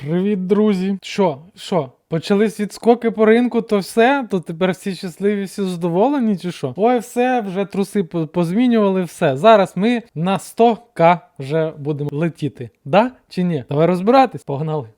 Привіт, друзі. Що? Що? Почались відскоки по ринку, то все? То тепер всі щасливі, всі задоволені, чи що? Ой, все, вже труси по- позмінювали, все. Зараз ми на 100к вже будемо летіти. Да чи ні? Давай розбиратись, погнали.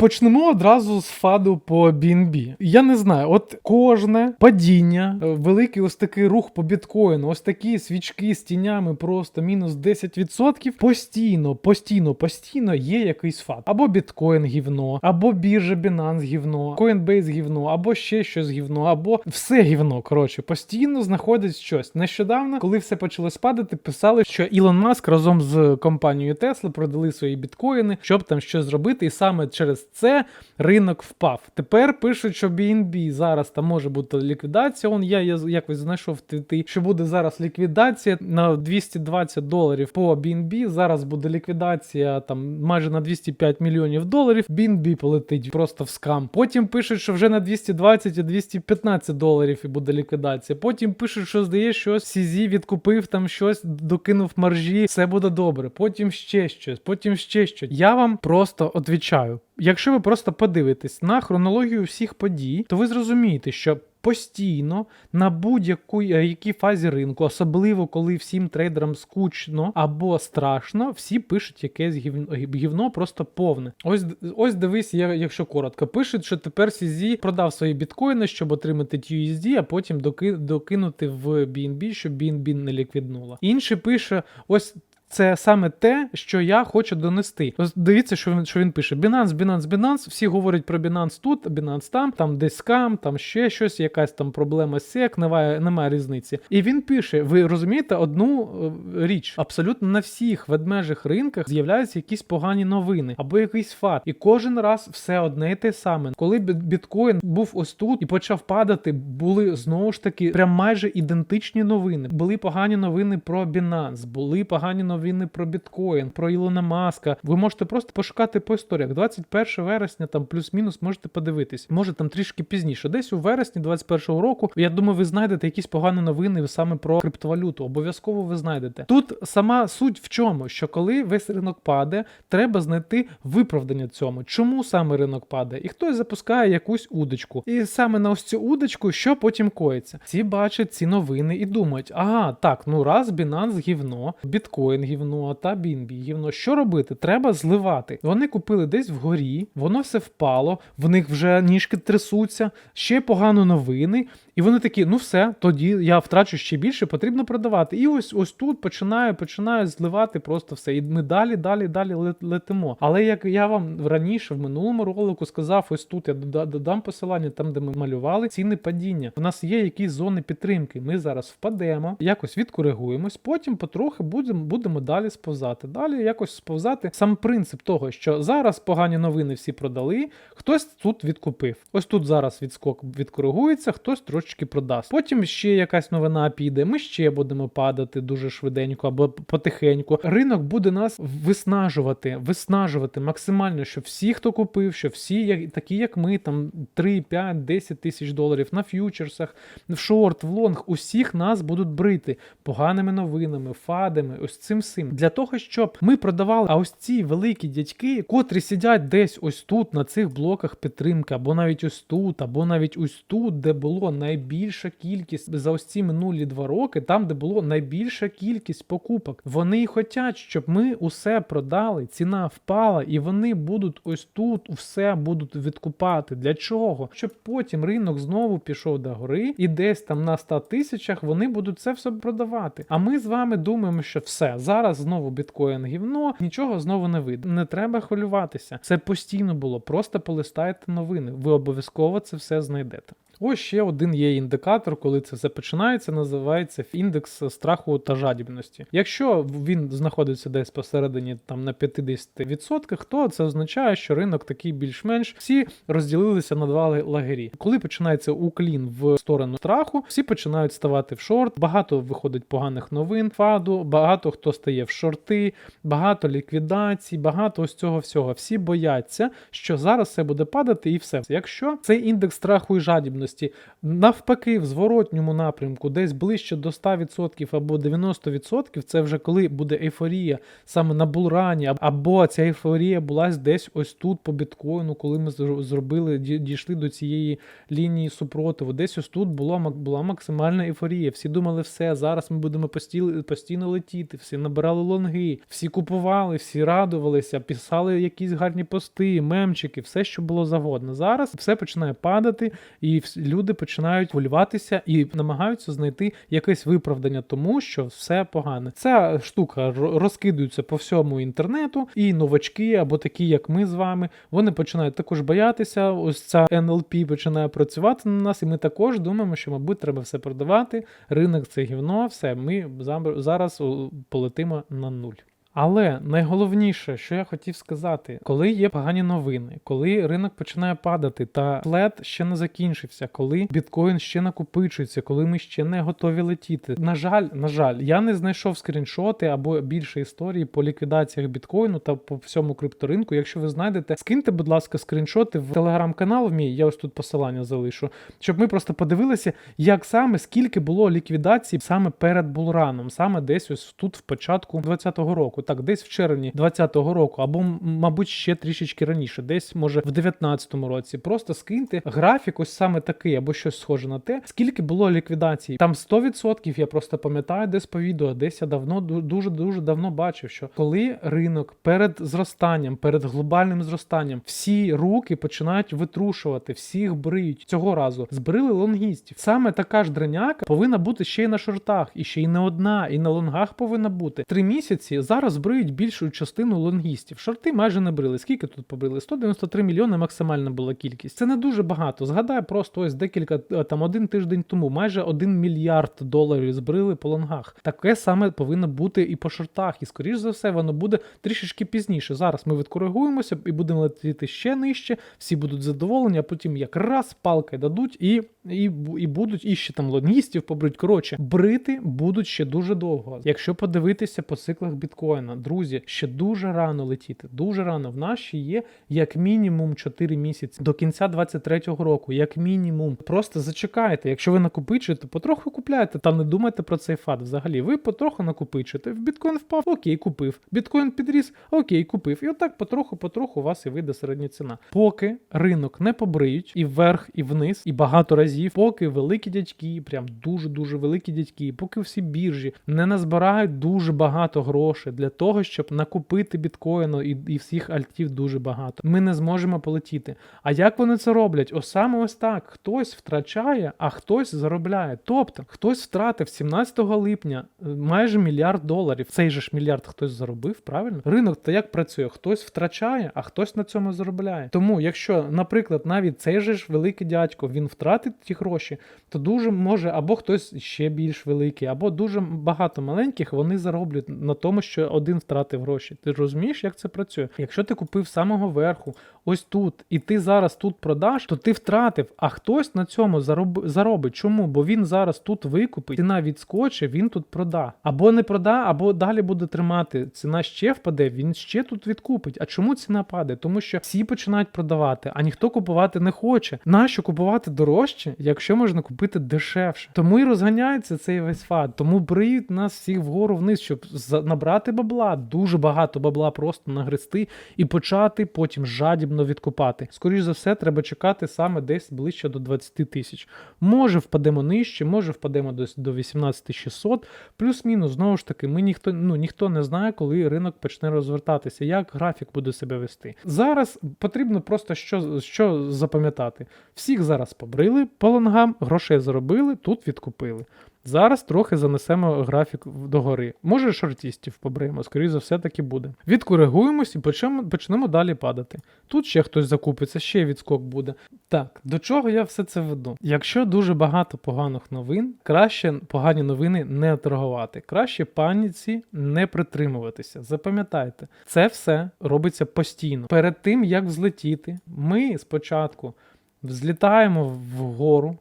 Почнемо одразу з фаду по BNB. Я не знаю, от кожне падіння, е, великий ось такий рух по біткоїну, ось такі свічки з тінями просто мінус 10%. Постійно, постійно, постійно є якийсь фад. Або біткоін гівно, або біржа Binance гівно, Coinbase гівно, або ще щось гівно, або все гівно. Коротше, постійно знаходять щось. Нещодавно, коли все почало спадати, писали, що Ілон Маск разом з компанією Tesla продали свої біткоїни, щоб там щось зробити, і саме через це ринок впав. Тепер пишуть, що BNB зараз там може бути ліквідація. Он я, я якось знайшов твіти, що буде зараз ліквідація на 220 доларів по BNB. Зараз буде ліквідація там майже на 205 мільйонів доларів. BNB полетить просто в скам. Потім пишуть, що вже на 220 і 215 доларів і буде ліквідація. Потім пишуть, що здається, що CZ відкупив там щось, докинув маржі, все буде добре. Потім ще щось, потім ще щось. Я вам просто відвічаю. Якщо ви просто подивитесь на хронологію всіх подій, то ви зрозумієте, що постійно на будь-яку е, фазі ринку, особливо коли всім трейдерам скучно або страшно, всі пишуть якесь гівно, гівно просто повне. Ось ось дивись, якщо коротко, пишуть, що тепер CZ продав свої біткоїни, щоб отримати USD, а потім доки, докинути в BNB, щоб BNB не ліквіднула. Інший пише: ось це саме те, що я хочу донести. Ось дивіться, що він що він пише: Binance, Binance, Binance. Всі говорять про Binance тут, Binance там, там десь скам, там ще щось, якась там проблема SEC, немає, немає різниці. І він пише: ви розумієте одну е, річ: абсолютно на всіх ведмежих ринках з'являються якісь погані новини або якийсь факт. І кожен раз все одне і те саме. Коли біткоін був ось тут і почав падати, були знову ж таки прям майже ідентичні новини. Були погані новини про Binance, були погані новини про біткоін, про Ілона Маска. Ви можете просто пошукати по історіях. 21 вересня, там плюс-мінус, можете подивитись. Може там трішки пізніше. Десь у вересні 21-го року. Я думаю, ви знайдете якісь погані новини саме про криптовалюту. Обов'язково ви знайдете. Тут сама суть в чому, що коли весь ринок падає, треба знайти виправдання цьому. Чому саме ринок падає? І хтось запускає якусь удочку. І саме на ось цю удочку, що потім коїться? Ці бачать ці новини і думають: ага, так, ну раз Binance гівно, біткоін гівно, та BNB гівно. Що робити? Треба зливати. Вони купили десь вгорі, воно все впало, в них вже ніжки трясуться, ще погано новини. І вони такі, ну все, тоді я втрачу ще більше, потрібно продавати. І ось ось тут починаю, починаю зливати просто все. І ми далі, далі, далі летимо. Але як я вам раніше в минулому ролику сказав, ось тут я додам посилання, там де ми малювали ціни падіння. У нас є якісь зони підтримки. Ми зараз впадемо, якось відкоригуємось, потім потрохи будемо, будемо далі сповзати. Далі якось сповзати. Сам принцип того, що зараз погані новини всі продали, хтось тут відкупив. Ось тут зараз відскок відкоригується, хтось трошечки продасть. Потім ще якась новина піде. Ми ще будемо падати дуже швиденько або потихеньку. Ринок буде нас виснажувати, виснажувати максимально, що всі, хто купив, що всі, такі як ми, там 3, 5, 10 тисяч доларів на ф'ючерсах, в шорт, в лонг, усіх нас будуть брити поганими новинами, фадами, ось цим всім. Для того, щоб ми продавали, а ось ці великі дядьки, котрі сидять десь ось тут, на цих блоках підтримки, або навіть ось тут, або навіть ось тут, де було найбільша кількість за ось ці минулі два роки, там, де було найбільша кількість покупок. Вони хочуть, щоб ми усе продали, ціна впала, і вони будуть ось тут все будуть відкупати. Для чого? Щоб потім ринок знову пішов до гори, і десь там на 100 тисячах вони будуть це все продавати. А ми з вами думаємо, що все зараз знову біткоін гівно, нічого знову не вийде. Не треба хвилюватися. Це постійно було. Просто полистайте новини. Ви обов'язково це все знайдете. Ось ще один є індикатор, коли це все починається, називається індекс страху та жадібності. Якщо він знаходиться десь посередині там на 50%, то це означає, що ринок такий більш-менш всі розділилися на два лагері. Коли починається уклін в сторону страху, всі починають ставати в шорт. Багато виходить поганих новин, фаду, багато хто стає стає в шорти, багато ліквідацій, багато ось цього всього. Всі бояться, що зараз все буде падати і все. Якщо цей індекс страху і жадібності навпаки в зворотньому напрямку, десь ближче до 100% або 90%, це вже коли буде ейфорія саме на булрані, або ця ейфорія була десь ось тут по біткоїну, коли ми зробили, дійшли до цієї лінії супротиву. Десь ось тут була, була максимальна ейфорія. Всі думали, все, зараз ми будемо постійно, летіти, всі набирали лонги, всі купували, всі радувалися, писали якісь гарні пости, мемчики, все, що було завгодно. Зараз все починає падати, і люди починають хвилюватися і намагаються знайти якесь виправдання тому, що все погане. Ця штука ро- розкидується по всьому інтернету, і новачки, або такі, як ми з вами, вони починають також боятися. Ось ця NLP починає працювати на нас, і ми також думаємо, що, мабуть, треба все продавати. Ринок це гівно, все, ми зараз о, полетимо на нуль. Але найголовніше, що я хотів сказати, коли є погані новини, коли ринок починає падати, та флет ще не закінчився, коли біткоін ще накопичується, коли ми ще не готові летіти. На жаль, на жаль, я не знайшов скріншоти або більше історії по ліквідаціях біткоїну та по всьому крипторинку. Якщо ви знайдете, скиньте, будь ласка, скріншоти в телеграм-канал мій, я ось тут посилання залишу, щоб ми просто подивилися, як саме скільки було ліквідацій саме перед булраном, саме десь ось тут в початку 2020 року, так десь в червні 2020 року, або мабуть ще трішечки раніше, десь може в 19-му році. Просто скиньте графік, ось саме такий, або щось схоже на те, скільки було ліквідацій. Там 100% я просто пам'ятаю десь по відео, десь я давно дуже дуже давно бачив, що коли ринок перед зростанням, перед глобальним зростанням, всі руки починають витрушувати, всіх бриють. Цього разу збрили лонгістів. Саме така ж дреняка повинна бути ще й на шортах, і ще й не одна, і на лонгах повинна бути. Три місяці зараз збриють більшу частину лонгістів. Шорти майже не брили. Скільки тут побрили? 193 мільйони максимальна була кількість. Це не дуже багато. Згадай просто ось декілька е, там один тиждень тому, майже 1 мільярд доларів збрили по лонгах. Таке саме повинно бути і по шортах. І скоріш за все, воно буде трішечки пізніше. Зараз ми відкоригуємося і будемо летіти ще нижче. Всі будуть задоволені, а потім якраз палки дадуть і, і, і будуть і ще там лонгістів побрить. Коротше, брити будуть ще дуже довго. Якщо подивитися по циклах біткоїна, друзі, ще дуже рано летіти. Дуже рано. В нас ще є як мінімум 4 місяці до кінця 23-го року, як мінімум. Просто зачекайте. Якщо ви накопичуєте, потроху купляйте та не думайте про цей факт. Взагалі, ви потроху накопичуєте. В біткоін впав, окей, купив. Біткоін підріс, окей, купив. І отак потроху-потроху у вас і вийде середня ціна. Поки ринок не побриють і вверх, і вниз, і багато разів, поки великі дядьки, прям дуже дуже великі дядьки, поки всі біржі не назбирають дуже багато грошей для того, щоб накупити біткоїну і, і всіх альтів дуже багато. Ми не зможемо полетіти. А як вони це роблять? Ось саме ось так. Хтось втрачає, а хтось заробляє. Тобто, хтось втратив 17 липня е, майже мільярд доларів. Цей же ж мільярд хтось заробив, правильно? Ринок то як працює? Хтось втрачає, а хтось на цьому заробляє. Тому, якщо, наприклад, навіть цей же ж великий дядько він втратить ті гроші, то дуже може або хтось ще більш великий, або дуже багато маленьких вони зароблять на тому, що один втратив гроші. Ти розумієш, як це працює? Якщо ти купив самого верху, ось тут, і ти зараз тут продаш, то ти втратив, а хтось на цьому зароб... заробить. Чому? Бо він зараз тут викупить, ціна відскочить, він тут прода. Або не прода, або далі буде тримати. Ціна ще впаде, він ще тут відкупить. А чому ціна падає? Тому що всі починають продавати, а ніхто купувати не хоче. Нащо купувати дорожче, якщо можна купити дешевше? Тому і розганяється цей весь фад. Тому бриють нас всіх вгору вниз, щоб набрати бабла, дуже багато бабла просто нагрести і почати потім жадібно відкупати. Скоріше за все, треба чекати саме десь ближче до 20 тисяч. Може впадемо нижче, може впадемо десь до 18 600, плюс-мінус, знову ж таки, ми ніхто, ну, ніхто не знає, коли ринок почне розвертатися, як графік буде себе вести. Зараз потрібно просто що, що запам'ятати. Всіх зараз побрили по лонгам, грошей заробили, тут відкупили. Зараз трохи занесемо графік догори. Може, шортістів побриємо, скоріше за все таки буде. Відкоригуємось і почнемо, почнемо далі падати. Тут ще хтось закупиться, ще відскок буде. Так, до чого я все це веду? Якщо дуже багато поганих новин, краще погані новини не торгувати, краще паніці не притримуватися. Запам'ятайте, це все робиться постійно. Перед тим як взлетіти, ми спочатку взлітаємо вгору,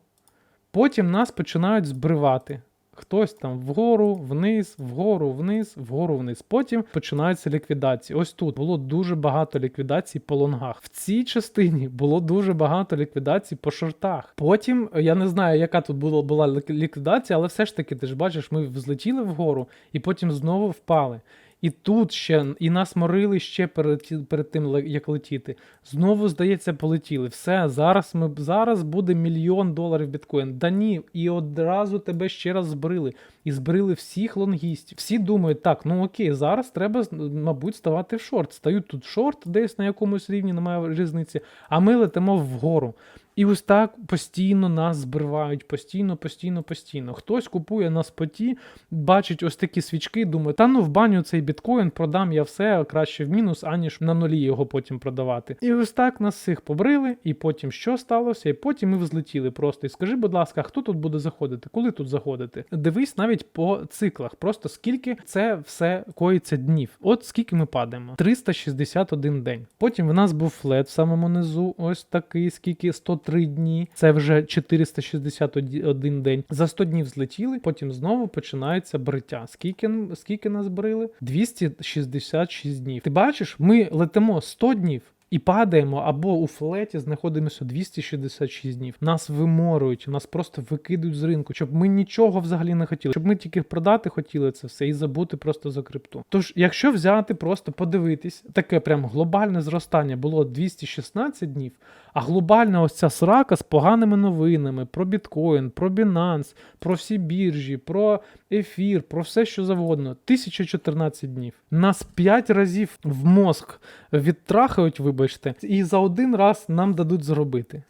потім нас починають збривати. Хтось там вгору, вниз, вгору, вниз, вгору, вниз. Потім починаються ліквідації. Ось тут було дуже багато ліквідацій по лонгах. В цій частині було дуже багато ліквідацій по шортах. Потім я не знаю, яка тут була, була ліквідація, але все ж таки, ти ж бачиш, ми взлетіли вгору і потім знову впали. І тут ще і нас морили ще перед, перед тим, як летіти. Знову, здається, полетіли. Все, зараз ми зараз буде мільйон доларів біткоін. Да ні, і одразу тебе ще раз збрили. І збрили всіх лонгістів. Всі думають, так, ну окей, зараз треба, мабуть, ставати в шорт. Стають тут шорт десь на якомусь рівні, немає різниці, а ми летимо вгору. І ось так постійно нас збривають, постійно, постійно, постійно. Хтось купує на споті, бачить ось такі свічки, думає, та ну в баню цей біткоін продам я все краще в мінус, аніж на нулі його потім продавати. І ось так нас всіх побрили, і потім що сталося? І потім ми взлетіли просто. І скажи, будь ласка, хто тут буде заходити? Коли тут заходити? Дивись навіть по циклах, просто скільки це все коїться днів. От скільки ми падаємо? 361 день. Потім в нас був флет в самому низу, ось такий, скільки 103 дні. Це вже 461 день. За 100 днів злетіли, потім знову починається бриття. Скільки, скільки нас брили? 266 днів. Ти бачиш, ми летимо 100 днів. І падаємо або у флеті знаходимося 266 днів. Нас виморюють, нас просто викидують з ринку, щоб ми нічого взагалі не хотіли, щоб ми тільки продати хотіли це все і забути просто за крипту. Тож, якщо взяти, просто подивитись, таке прям глобальне зростання було 216 днів, а глобальна ось ця срака з поганими новинами про біткоін, про Binance, про всі біржі, про ефір, про все що завгодно. 1014 днів. Нас 5 разів в мозк відтрахають, вибачте, і за один раз нам дадуть зробити.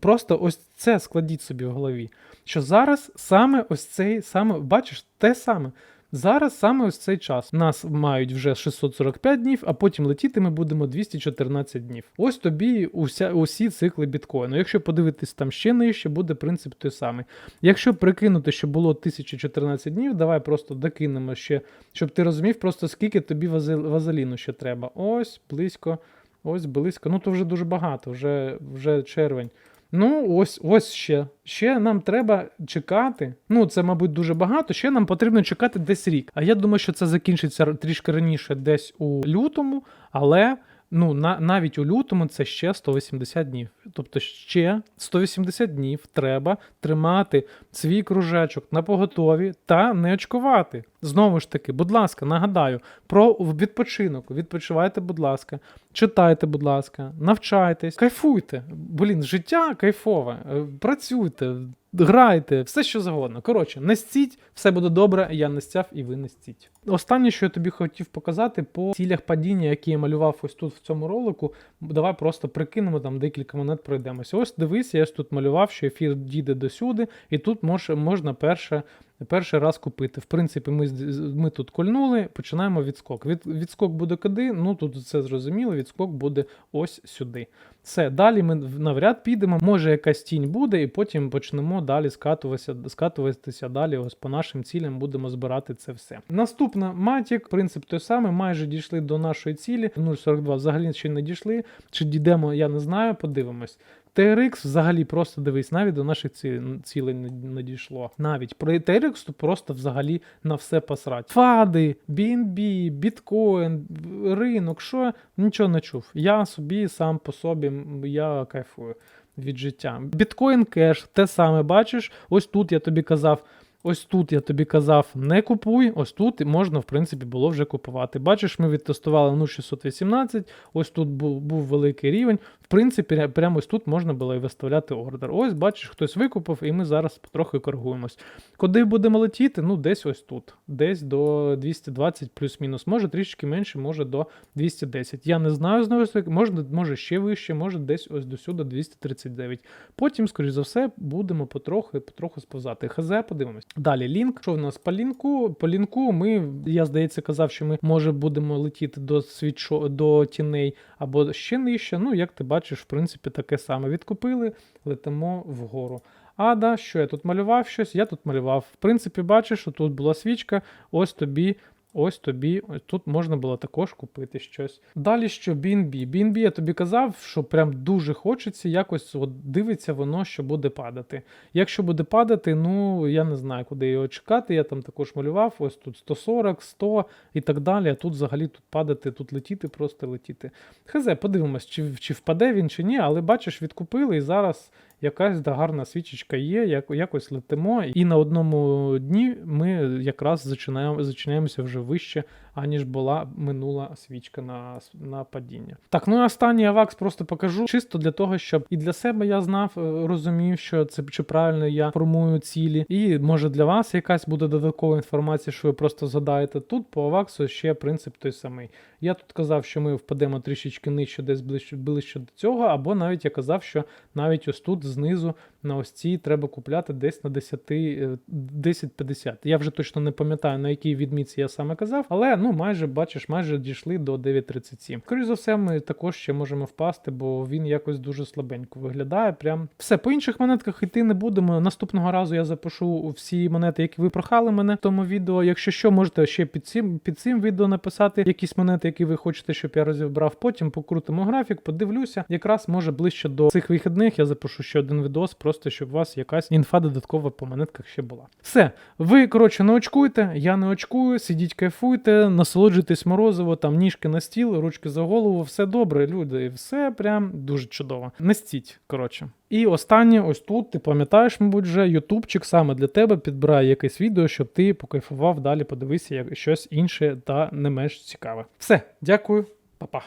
Просто ось це складіть собі в голові. Що зараз саме ось цей саме, бачиш, те саме. Зараз саме ось цей час. Нас мають вже 645 днів, а потім летіти ми будемо 214 днів. Ось тобі уся, усі цикли біткоїну. Якщо подивитись там ще нижче, буде принцип той самий. Якщо прикинути, що було 1014 днів, давай просто докинемо ще, щоб ти розумів, просто скільки тобі вазеліну ще треба. Ось близько, ось близько. Ну то вже дуже багато, вже, вже червень. Ну, ось ось ще. Ще нам треба чекати. Ну, це, мабуть, дуже багато. Ще нам потрібно чекати десь рік. А я думаю, що це закінчиться трішки раніше, десь у лютому, але. Ну, на, навіть у лютому це ще 180 днів. Тобто ще 180 днів треба тримати свій кружечок на поготові та не очкувати. Знову ж таки, будь ласка, нагадаю про відпочинок. Відпочивайте, будь ласка, читайте, будь ласка, навчайтесь, кайфуйте. Блін, життя кайфове. Е, Працюйте, грайте, все що завгодно. Коротше, не стіть, все буде добре. Я не стяв і ви не стіть. Останнє, що я тобі хотів показати по цілях падіння, які я малював ось тут в цьому ролику. Давай просто прикинемо там декілька монет пройдемося. Ось дивись, я ж тут малював, що ефір дійде до сюди, і тут мож, можна перше. Перший раз купити. В принципі, ми, ми тут кольнули, починаємо відскок. Від, відскок буде куди? Ну тут все зрозуміло, відскок буде ось сюди. Все, далі ми навряд підемо, може якась тінь буде, і потім почнемо далі скатуватися, скатуватися далі. Ось по нашим цілям будемо збирати це все. Наступна матік, принцип той самий, майже дійшли до нашої цілі. 0,42 взагалі ще не дійшли. Чи дійдемо, я не знаю, подивимось. TRX взагалі просто дивись, навіть до наших ці- цілей не, дійшло. Навіть про TRX то просто взагалі на все посрать. Фади, BNB, біткоін, ринок, що нічого не чув. Я собі сам по собі, я кайфую від життя. Біткоін кеш, те саме бачиш. Ось тут я тобі казав. Ось тут я тобі казав, не купуй, ось тут можна, в принципі, було вже купувати. Бачиш, ми відтестували ну 618, ось тут був, був великий рівень. В принципі, прямо ось тут можна було і виставляти ордер. Ось, бачиш, хтось викупив, і ми зараз потрохи коригуємось. Куди будемо летіти? Ну, десь ось тут. Десь до 220 плюс-мінус. Може трішки менше, може до 210. Я не знаю знову таки, може, ще вище, може десь ось до сюди 239. Потім, скоріш за все, будемо потрохи, потроху сповзати. ХЗ, подивимось. Далі лінк. Що в нас по лінку? По лінку ми, я здається, казав, що ми може будемо летіти до світшо, до тіней або ще нижче. Ну, як ти бачиш, в принципі, таке саме. Відкупили, летимо вгору. Ада, що я тут малював щось? Я тут малював. В принципі, бачиш, що тут була свічка, ось тобі Ось тобі, ось тут можна було також купити щось. Далі що BNB. BNB я тобі казав, що прям дуже хочеться, якось от дивиться воно, що буде падати. Якщо буде падати, ну я не знаю, куди його чекати. Я там також малював. Ось тут 140, 100 і так далі. А тут взагалі тут падати, тут летіти, просто летіти. Хз, подивимось, чи, чи впаде він, чи ні, але бачиш, відкупили і зараз. Якась да, гарна свічечка є, як, якось летимо, і на одному дні ми якраз зачинаємо, зачинаємося вже вище, аніж була минула свічка на, на падіння. Так, ну і останній авакс просто покажу, чисто для того, щоб і для себе я знав, е, розумів, що це чи правильно я формую цілі, і може для вас якась буде додаткова інформація, що ви просто згадаєте. Тут по аваксу ще принцип той самий. Я тут казав, що ми впадемо трішечки нижче, десь ближче, ближче до цього, або навіть я казав, що навіть ось тут знизу на ось цій треба купляти десь на 10, е, 10-50. Я вже точно не пам'ятаю, на якій відмітці я саме казав, але ну майже бачиш, майже дійшли до 9.37. Скоріше за все, ми також ще можемо впасти, бо він якось дуже слабенько виглядає. Прям все по інших монетках йти не будемо. Наступного разу я запишу всі монети, які ви прохали мене в тому відео. Якщо що, можете ще під цим під цим відео написати якісь монети, які ви хочете, щоб я розібрав. Потім покрутимо графік, подивлюся. Якраз може ближче до цих вихідних я запишу ще один відос, просто щоб у вас якась інфа додаткова по монетках ще була. Все, ви коротше не очкуйте, я не очкую, сидіть, кайфуйте, насолоджуйтесь морозиво, там ніжки на стіл, ручки за голову, все добре, люди, все прям дуже чудово. Не стіть, коротше. І останнє, ось тут, ти пам'ятаєш, мабуть, вже ютубчик саме для тебе підбирає якесь відео, щоб ти покайфував далі, подивися як щось інше та не менш цікаве. Все, дякую, па-па.